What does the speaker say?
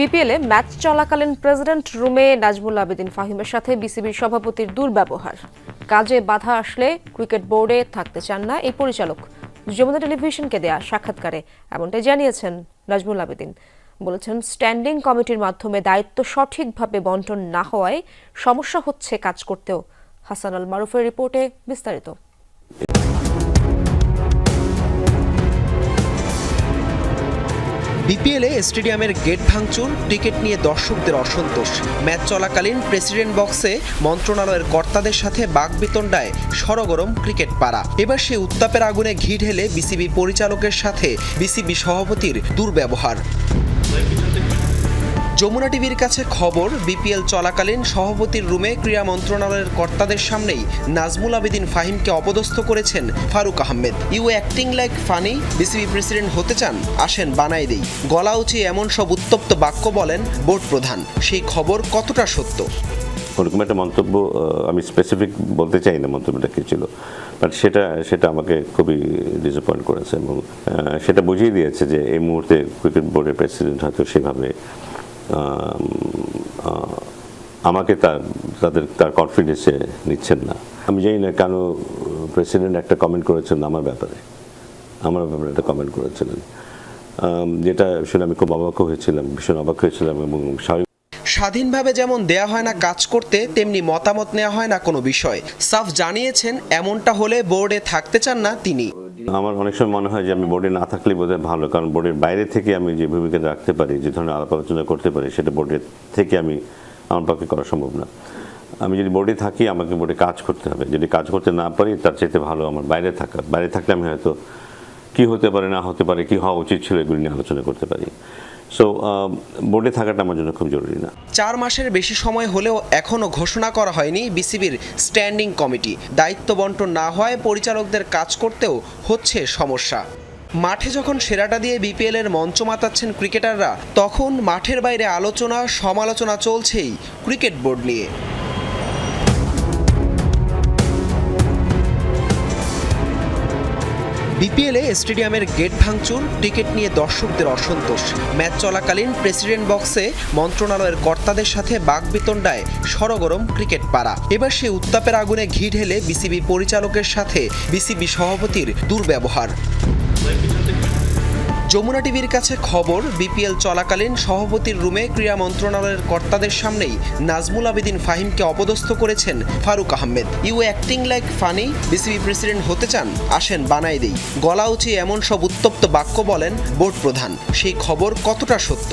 বিপিএলে ম্যাচ চলাকালীন প্রেসিডেন্ট রুমে নাজমুল আবেদিন ফাহিমের সাথে বিসিবির সভাপতির দুর্ব্যবহার। কাজে বাধা আসলে ক্রিকেট বোর্ডে থাকতে চান না এই পরিচালক। যমুনা টেলিভিশনকে দেয়া সাক্ষাৎকারে এমনটাই জানিয়েছেন নাজমুল আবেদিন। বলেছেন, স্ট্যান্ডিং কমিটির মাধ্যমে দায়িত্ব সঠিকভাবে বন্টন না হওয়ায় সমস্যা হচ্ছে কাজ করতেও। হাসান আল মারুফের রিপোর্টে বিস্তারিত। বিপিএলে স্টেডিয়ামের গেট ভাঙচুর, টিকিট নিয়ে দর্শকদের অসন্তোষ। ম্যাচ চলাকালীন প্রেসিডেন্ট বক্সে মন্ত্রণালয়ের কর্তাদের সাথে বাগবিতণ্ডায় সরগরম ক্রিকেট পাড়া। এবার সে উত্তাপের আগুনে ঘি ঢেলে বিসিবি পরিচালকের সাথে বিসিবি সভাপতির দুর্ব্যবহার। যমুনা টিভির কাছে খবর, বিপিএল চলাকালীন সভাপতির রুমে ক্রীড়া মন্ত্রণালয়ের কর্তাদের সামনেই নাজমুল আবেদিন ফাহিমকে অপদস্থ করেছেন Faruk Ahmed. You acting like funny, BCB president হতে চান, আসেন বানাই দেই। গলা উঁচিয়ে এমন সব উত্তপ্ত বাক্য বলেন বোর্ড প্রধান। সেই খবর কতটা সত্য? ওরকম একটা মন্তব্য আমি স্পেসিফিক বলতে চাই না মন্তব্যটা কী ছিল বাট সেটা সেটা আমাকে খুবই ডিসঅ্যাপয়েন্ট করেছে এবং সেটা বুঝিয়ে দিয়েছে যে এই মুহূর্তে ক্রিকেট বোর্ডের প্রেসিডেন্ট হয়তো সেভাবে আমাকে তার তাদের, তার কনফিডেন্সে নিচ্ছেন না। আমি জানি না কেন প্রেসিডেন্ট একটা কমেন্ট করেছেন আমার ব্যাপারে। আমার ব্যাপারে একটা কমেন্ট করেছিলেন। যেটা শুনে আমি খুব অবাক হয়েছিলাম, ভীষণ অবাক হয়েছিলাম এবং স্বাভাবিক স্বাধীনভাবে যেমন দেয়া হয় না কাজ করতে, তেমনি মতামত নেওয়া হয় না কোনো বিষয়। সাফ জানিয়েছেন, এমনটা হলে বোর্ডে থাকতে চান না তিনি। আমার অনেক সময় মনে হয় যে আমি বোর্ডে না থাকলে বোধহয় ভালো, কারণ বোর্ডের বাইরে থেকে আমি যে ভূমিকা রাখতে পারি, যে ধরনের আলাপ আলোচনা করতে পারি, সেটা বোর্ডের থেকে আমি আমার পক্ষে করা সম্ভব না। আমি যদি বোর্ডে থাকি, আমাকে বোর্ডে কাজ করতে হবে। যদি কাজ করতে না পারি, তার চাইতে ভালো আমার বাইরে থাকা। বাইরে থাকলে আমি হয়তো কী হতে পারে, না হতে পারে, কি হওয়া উচিত ছিল, এগুলি নিয়ে আলোচনা করতে পারি। সো বোর্ডে থাকাটা আমার জন্য খুব জরুরি না। চার মাসের বেশি সময় হলেও এখনও ঘোষণা করা হয়নি বিসিবির স্ট্যান্ডিং কমিটি। দায়িত্ব বন্টন না হওয়ায় পরিচালকদের কাজ করতেও হচ্ছে সমস্যা। মাঠে যখন সেরাটা দিয়ে বিপিএল এর মঞ্চ মাতাচ্ছেন ক্রিকেটাররা, তখন মাঠের বাইরে আলোচনা, সমালোচনা চলছেই ক্রিকেট বোর্ড নিয়ে। বিপিএলে স্টেডিয়ামের গেট ভাঙচুর, টিকিট নিয়ে দর্শকদের অসন্তোষ। ম্যাচ চলাকালীন প্রেসিডেন্ট বক্সে মন্ত্রণালয়ের কর্তাদের সাথে বাগবিতণ্ডায় সরগরম ক্রিকেট পাড়া। এবার সে উত্তাপের আগুনে ঘি ঢেলে বিসিবি পরিচালকের সাথে বিসিবি সভাপতির দুর্ব্যবহার। যমুনা টিভির কাছে খবর, বিপিএল চলাকালীন সভাপতির রুমে ক্রীড়া মন্ত্রণালয়ের কর্তাদের সামনেই নাজমুল আবেদিন ফাহিমকে অপদস্থ করেছেন Faruk Ahmed. You acting like funny, BCB president হতে চান, আসেন বানাই দেই। গলা উঁচিয়ে এমন সব উত্তপ্ত বাক্য বলেন বোর্ড প্রধান। সেই খবর কতটা সত্য?